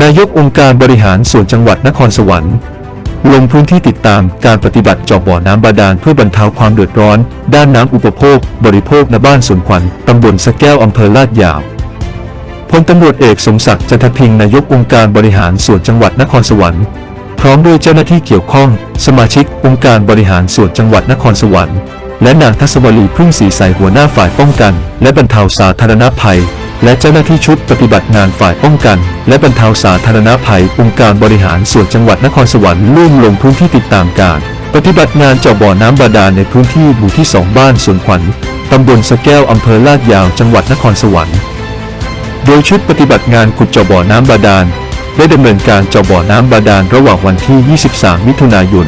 นายกองค์การบริหารส่วนจังหวัดนครสวรรค์ลงพื้นที่ติดตามการปฏิบัติจาะบ่อน้ำบาดาลเพื่อบรรเทาความเดือดร้อน ด้านน้ำอุปโภค บริโภคณบ้านสวนขวัญตำบลสะแก้วอำเภอลาดยาวพลตำรวจเอกสมศักดิ์จันทพิงนายกองค์การบริหารส่วนจังหวัดนครสวรรค์ พร้อมด้วยเจ้าหน้าที่เกี่ยวข้อง สมาชิกองค์การบริหารส่วนจังหวัดนครสวรรค์และนางทัศวลีพึ่งศรีใสหัวหน้าฝ่ายป้องกัน และบรรเทาสาธารณภัย และเจ้าหน้าที่ชุดปฏิบัติงานฝ่ายป้องกัน และบรรเทาสาธารณภัยองค์การบริหารส่วนจังหวัดนครสวรรค์ร่วมลงพื้นที่ติดตามการ ปฏิบัติงานเจาะบ่อน้ำบาดาลในพื้นที่หมู่ที่สองบ้านสวนขวัญตำบลสะแก้วอำเภอลาดยาวจังหวัดนครสวรรค์ โดยชุดปฏิบัติงานขุดเจาะบ่อน้ำบาดาลได้ดำเนินการเจาะบ่อน้ำบาดาลระหว่างวันที่ 23 มิถุนายน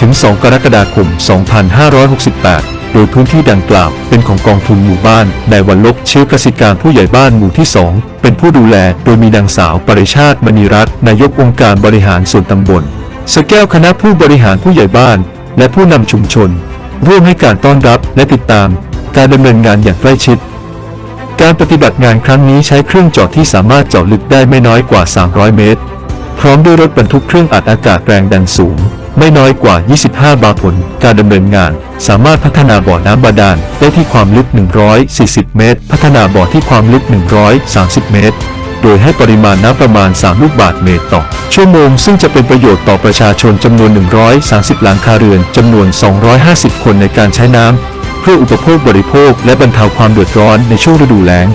ถึง 2 กรกฎาคม 2568 โดยพื้นที่ดังกล่าวเป็นของกองทุนหมู่บ้านนายวันลบเชื้อกสิการผู้ใหญ่บ้านหมู่ที่ 2 เป็นผู้ดูแลโดยมีนางสาวปริชาติมณีรัตน์นายกองค์การบริหารส่วนตำบล สแก้วคณะผู้บริหารผู้ใหญ่บ้าน และผู้นำชุมชน ร่วมให้การต้อนรับและติดตาม การดำเนินงานอย่างใกล้ชิด การปฏิบัติงานครั้งนี้ใช้เครื่องเจาะที่สามารถเจาะลึกได้ไม่น้อยกว่า 300 เมตร พร้อมด้วยรถบรรทุกเครื่องอัดอากาศแรงดันสูง ไม่น้อยกว่า 25 บาร์ผล การดำเนินงาน สามารถพัฒนาบ่อน้ำบาดาลได้ที่ความลึก 140 เมตร พัฒนาบ่อที่ความลึก 130 เมตร โดยให้ปริมาณน้ำประมาณ 3 ลูกบาศก์เมตรต่อ ชั่วโมง ซึ่งจะเป็นประโยชน์ต่อประชาชนจำนวน 130 หลังคาเรือนจำนวน 250 คนในการใช้น้ำเพื่ออุปโภคบริโภคและบรรเทาความเดือดร้อนในช่วงฤดูแล้ง